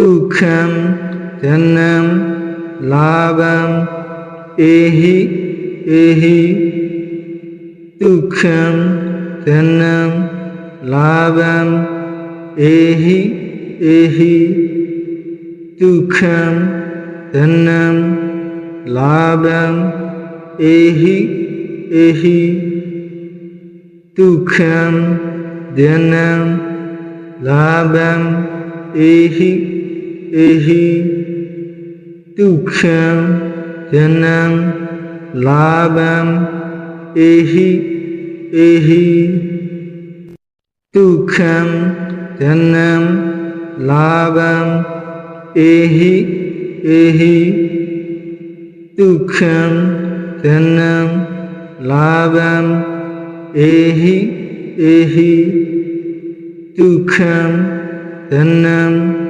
سوکھم دھنم لابم ایہی ایہی سوکھم دھنم لابم ایہی ایہی سوکھم دھنم لابم ایہی ایہی سوکھم دھنم لابم ایہی جنم لابم جنم لابم دھم جنم لابم یم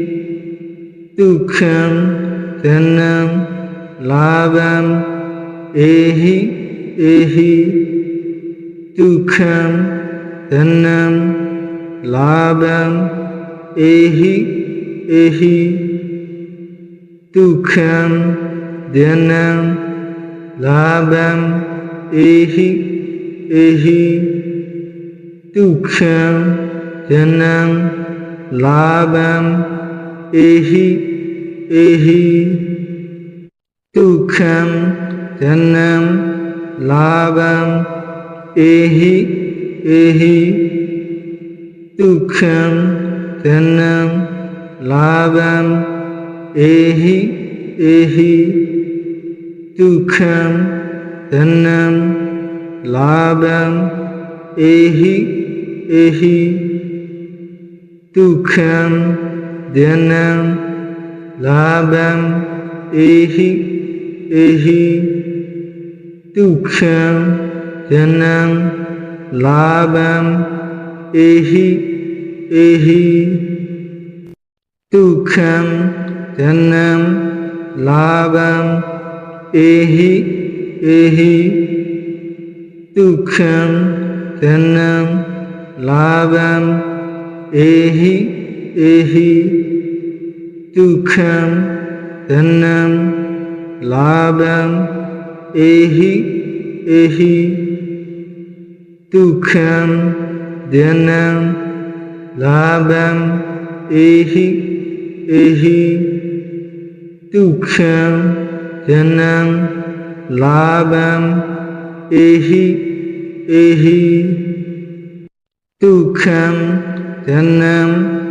دکھم دھنم لابم ایہی ایہی دکھم دھنم لابم ایہی ایہی دکھم دھنم لابم ایہی ایہی دکھم دھنم لابم لام دن لابم یخم دن لابم ہم اهدنا لابا إيه إيه تكشا جنا لابا إيه إيه تكشا جنا لابا إيه إيه تكشا جنا لابا إيه ehi tukham dhanam labam, ehi ehi tukham dhanam labam, ehi ehi tukham dhanam labam, ehi ehi tukham dhanam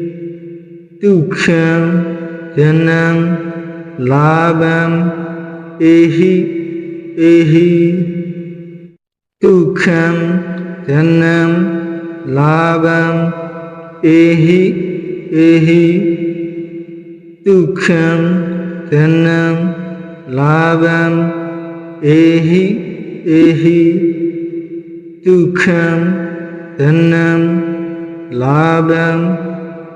جن لام دھم جن لاوم ایم جن لام یخم دن لابم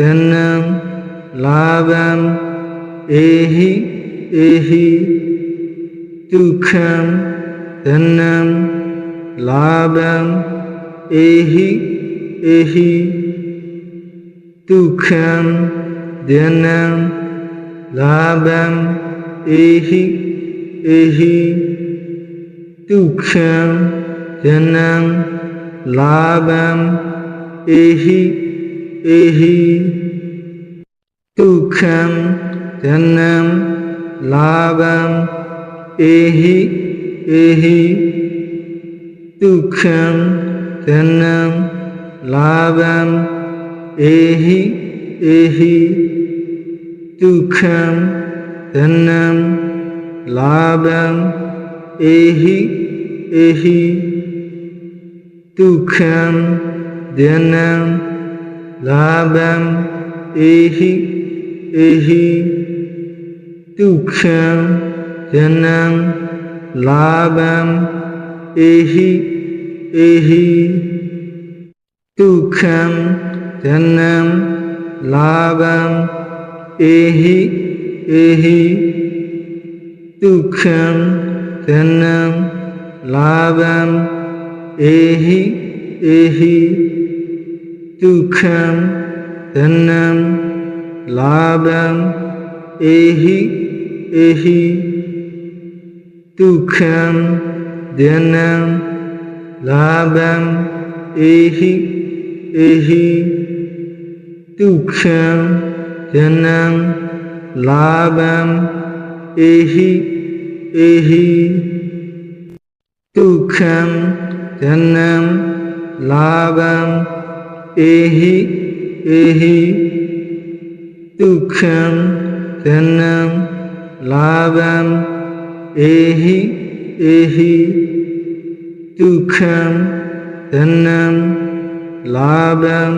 دھنم لابم ایہی ایہی دکھم دھنم لابم ایہی ایہی دکھم دھنم لابم ایہی ایہی دکھم دھنم لابم ایہی دن لام دکھم دنم لام یم جنم لابم ایم جن لابم ایم جنم لابم ای Tukam, Tanam, Labam, Ehi Ehi. Tukam, Tanam, Labam, Ehi Ehi. Tukam, Tanam, Labam, Ehi Ehi. Tukam, Tanam, Labam دن لابم دن لابم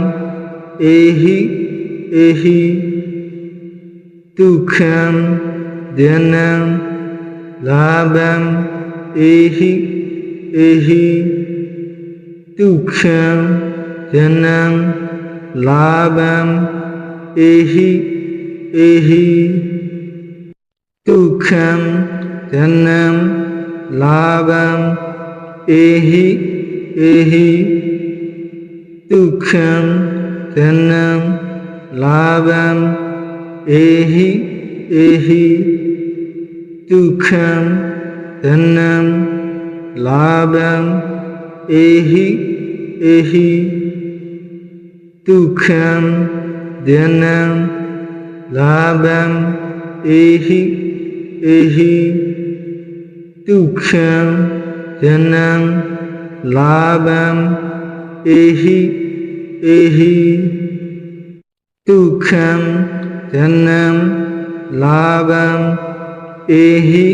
ہم دن لابم ہم جنم لابم ایہی ایہی دکھم جنم لابم ایہی ایہی دکھم جنم لابم ایہی ایہی دکھم جنم لابم ایہی ایہی دکھم دنم لابم ایہی ایہی دکھم دنم لابم ایہی ایہی دکھم دنم لابم ایہی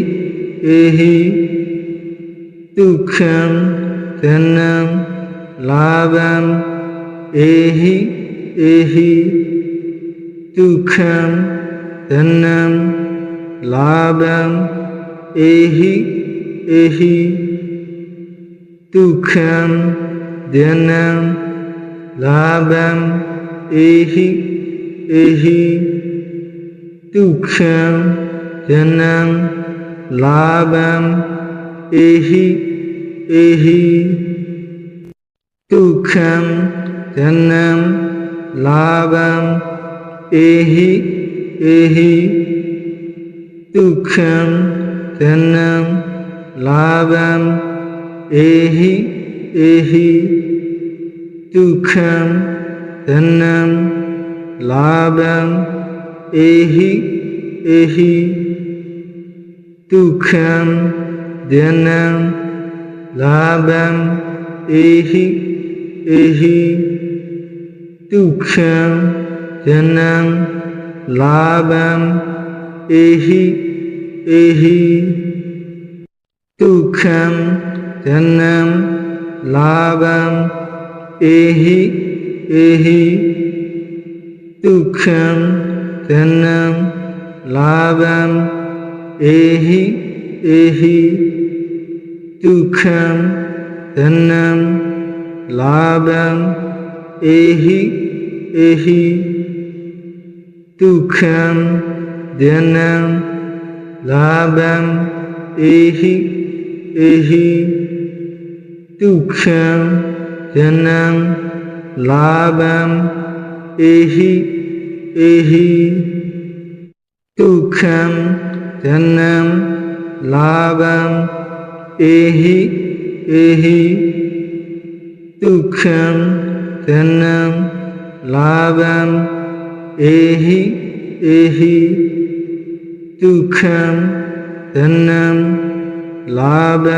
ایہی دکھم دنم لابم دن لام دکھم جن لابم ہم جن لابم یم لام یخم دن لابم یخم دن لابم یخم دن لابم ای جن لام دن لاو یم لاوم ایم دن لابم جن لوم ایم جن لابم یم لابم یم دن لام یخم دن لاو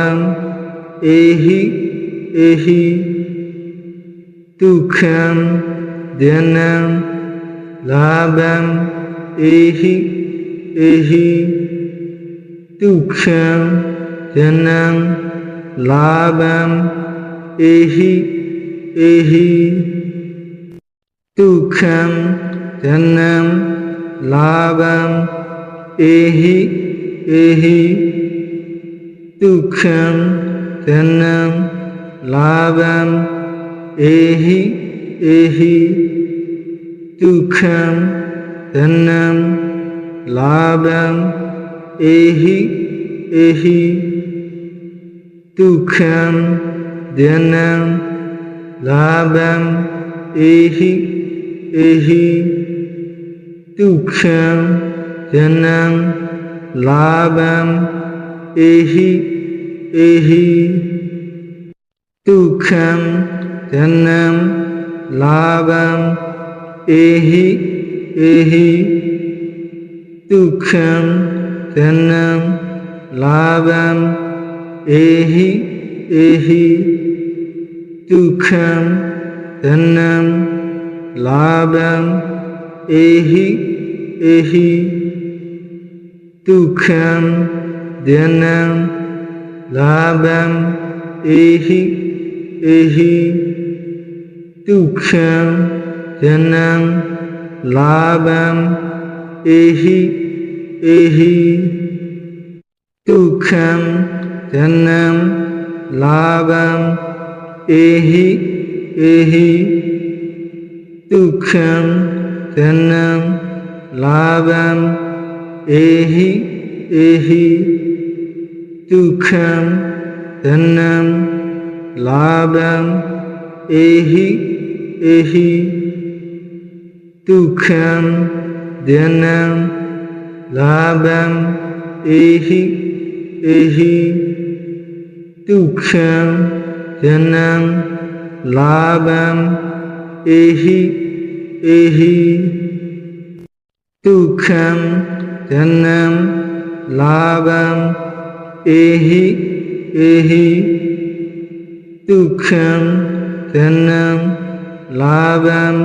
ایخم دن لابم یم جن لابم ی جن لام دکھم دن لاوم دکھم دنم لابم ایہی ایہی دکھم جنم لابم ایہی ایہی دکھم جنم لابم ایہی ایہی دکھم جنم لابم ایہی ایہی Ukam, Danam, Labam, Ehi, Ehi, Tukam, Danam, Labam, Ehi, Ehi, Tukam, Danam, Labam, Ehi, Ehi, Tukam, Danam, Labam, دن لابم دن لابم ہم دن لابم ہم جنم لابم ایہی ایہی دکھم جنم لابم ایہی ایہی دکھم جنم لابم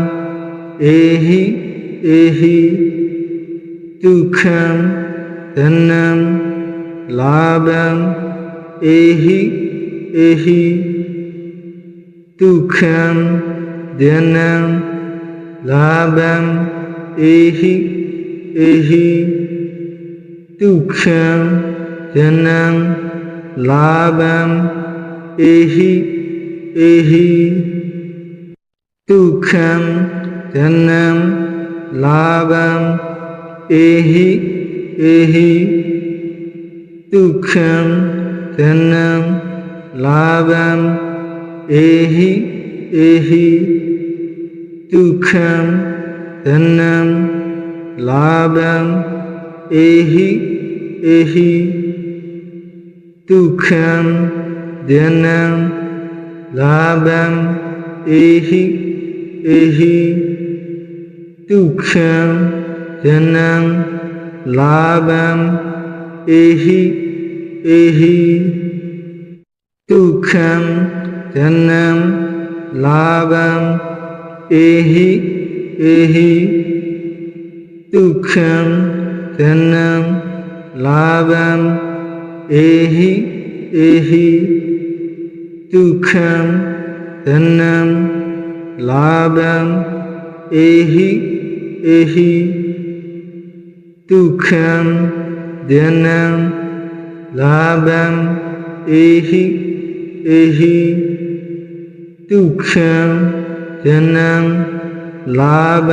ایہی ایہی دکھم جنم لابم ایہی ایہی Dukham Dhyanam Labam Ehi Ehi Dukham Dhyanam Labam Ehi Ehi Dukham Dhyanam Labam Ehi Ehi Dukham Dhyanam Labam جن لابم تو جن لابم M لابم M لام یخم دن لابم ہم دن لابم ہم دن لابم ہ جن لام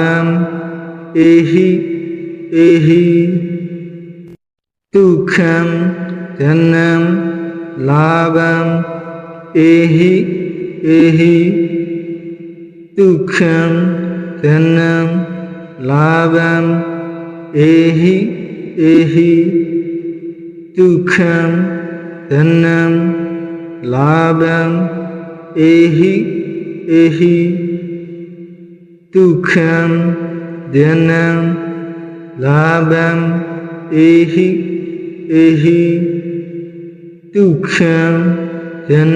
جن لام دھم جن لاوم ایم دنم لابم جن لب تو جن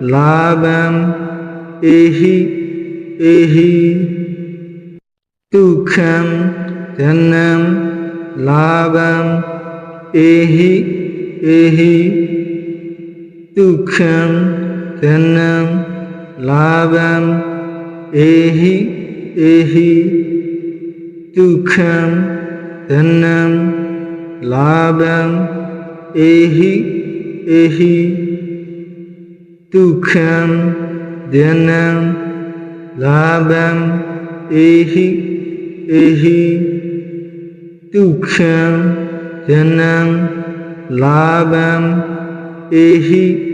لابم یم لابم یم دن لام یخم دن لاو ایم جن لام یم جن لابم ی